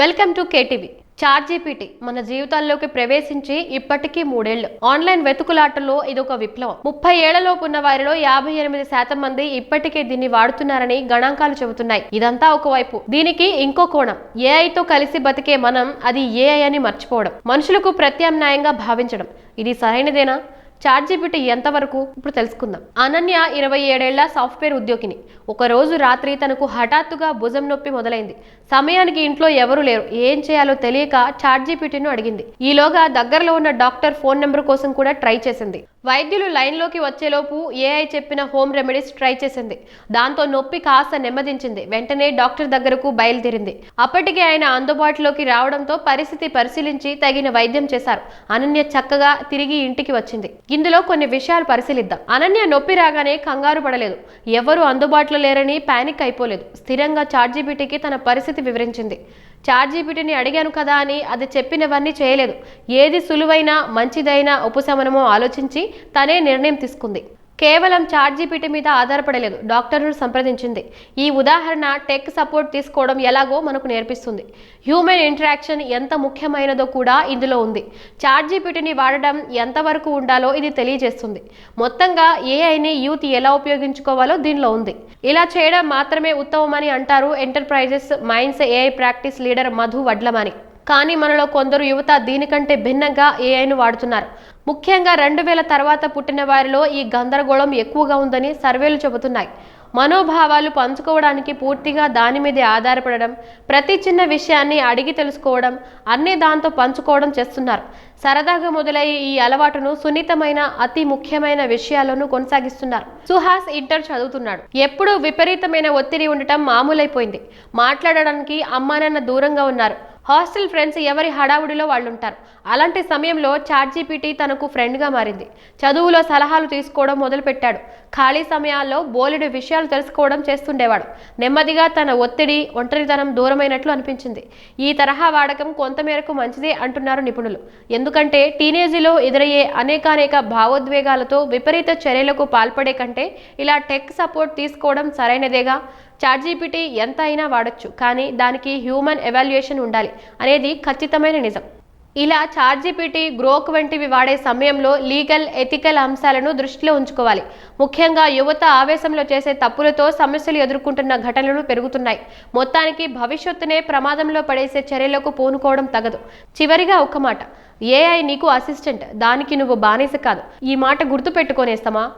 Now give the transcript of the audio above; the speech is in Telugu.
Welcome to KTV. Chat GPT మన జీవితాల్లోకి ప్రవేశించి ఇప్పటికీ మూడేళ్ళు. ఆన్లైన్ వెతుకులాటలో ఇదొక విప్లవం. ముప్పై ఏళ్ళలోపు ఉన్న వారిలో యాభై ఎనిమిది శాతం మంది ఇప్పటికే దీన్ని వాడుతున్నారని గణాంకాలు చెబుతున్నాయి. ఇదంతా ఒకవైపు. దీనికి ఇంకో కోణం. ఏఐతో కలిసి బతికే మనం అది ఏఐ అని మర్చిపోవడం. మనుషులకు ప్రత్యామ్నాయంగా భావించడం. ఇది సరైనదేనా? చాట్ జీపీటీ ఎంతవరకు? ఇప్పుడు తెలుసుకుందాం. అనన్య ఇరవై ఏడేళ్ళ సాఫ్ట్వేర్ ఉద్యోగిని. ఒక రోజు రాత్రి తనకు హఠాత్తుగా భుజం నొప్పి మొదలైంది. సమయానికి ఇంట్లో ఎవరు లేరు. ఏం చేయాలో తెలియక చాట్ జీపీటీను అడిగింది. ఈలోగా దగ్గరలో ఉన్న డాక్టర్ ఫోన్ నెంబర్ కోసం కూడా ట్రై చేసింది. వైద్యులు లైన్లోకి వచ్చేలోపు ఏఐ చెప్పిన హోమ్ రెమెడీస్ ట్రై చేసింది. దాంతో నొప్పి కాస్త నెమ్మదించింది. వెంటనే డాక్టర్ దగ్గరకు బయలుదేరింది. అప్పటికే ఆయన అందుబాటులోకి రావడంతో పరిస్థితి పరిశీలించి తగిన వైద్యం చేశారు. అనన్య చక్కగా తిరిగి ఇంటికి వచ్చింది. ఇందులో కొన్ని విషయాలు పరిశీలిద్దాం. అనన్య నొప్పి రాగానే కంగారు పడలేదు. ఎవరు అందుబాటులో లేరని పానిక్ అయిపోలేదు. స్థిరంగా చార్జీబీటీకి తన పరిస్థితి వివరించింది. చార్జీబీటీని అడిగాను కదా అని అది చెప్పినవన్నీ చేయలేదు. ఏది సులువైన మంచిదైన ఉపశమనమో ఆలోచించి తనే నిర్ణయం తీసుకుంది. కేవలం చాట్ జీపీటీ మీద ఆధారపడలేదు. డాక్టర్ను సంప్రదించింది. ఈ ఉదాహరణ టెక్ సపోర్ట్ తీసుకోవడం ఎలాగో మనకు నేర్పిస్తుంది. హ్యూమన్ ఇంటరాక్షన్ ఎంత ముఖ్యమైనదో కూడా ఇందులో ఉంది. చాట్ జీపీటీని వాడడం ఎంతవరకు ఉండాలో ఇది తెలియజేస్తుంది. మొత్తంగా ఏఐని యూత్ ఎలా ఉపయోగించుకోవాలో దీనిలో ఉంది. ఇలా చేయడం మాత్రమే ఉత్తమమని అంటారు enterprises minds AI practice leader Madhu Vadlamani. కానీ మనలో కొందరు యువత దీనికంటే భిన్నంగా ఏఐను వాడుతున్నారు. ముఖ్యంగా రెండు వేల తర్వాత పుట్టిన వారిలో ఈ గందరగోళం ఎక్కువగా ఉందని సర్వేలు చెబుతున్నాయి. మనోభావాలు పంచుకోవడానికి పూర్తిగా దాని మీదే ఆధారపడడం ప్రతి చిన్న విషయాన్ని అడిగి తెలుసుకోవడం అన్నీ దాంతో పంచుకోవడం చేస్తున్నారు. సరదాగా మొదలయ్యే ఈ అలవాటును సున్నితమైన అతి ముఖ్యమైన విషయాలను కొనసాగిస్తున్నారు. సుహాస్ ఇంటర్ చదువుతున్నాడు. ఎప్పుడూ విపరీతమైన ఒత్తిడి ఉండటం మామూలైపోయింది. మాట్లాడడానికి అమ్మానాన్న దూరంగా ఉన్నారు. హాస్టల్ ఫ్రెండ్స్ ఎవరి హడావుడిలో వాళ్ళు ఉంటారు అలాంటి సమయంలో చాట్ జీపీటీ తనకు ఫ్రెండ్గా మారింది. చదువులో సలహాలు తీసుకోవడం మొదలుపెట్టాడు. ఖాళీ సమయాల్లో బోలెడు విషయాలు తెలుసుకోవడం చేస్తుండేవాడు. నెమ్మదిగా తన ఒత్తిడి ఒంటరితనం దూరమైనట్లు అనిపించింది. ఈ తరహా వాడకం కొంతమేరకు మంచిదే అంటున్నారు నిపుణులు. ఎందుకంటే టీనేజీలో ఎదురయ్యే అనేకానేక భావోద్వేగాలతో విపరీత చర్యలకు పాల్పడే కంటే ఇలా టెక్ సపోర్ట్ తీసుకోవడం సరైనదేగా చాట్జీపీటీ ఎంత అయినా వాడొచ్చు కానీ దానికి హ్యూమన్ ఎవాల్యుయేషన్ ఉండాలి అనేది ఖచ్చితమైన నిజం. ఇలా చార్జీపీటీ గ్రోక్ వంటివి వాడే సమయంలో లీగల్ ఎథికల్ అంశాలను దృష్టిలో ఉంచుకోవాలి. ముఖ్యంగా యువత ఆవేశంలో చేసే తప్పులతో సమస్యలు ఎదుర్కొంటున్న ఘటనలు పెరుగుతున్నాయి. మొత్తానికి భవిష్యత్తునే ప్రమాదంలో పడేసే చర్యలకు పూనుకోవడం తగదు. చివరిగా ఒక మాట ఏఐ నీకు అసిస్టెంట్ దానికి నువ్వు బానిస కాదు. ఈ మాట గుర్తుపెట్టుకొనేస్తామా?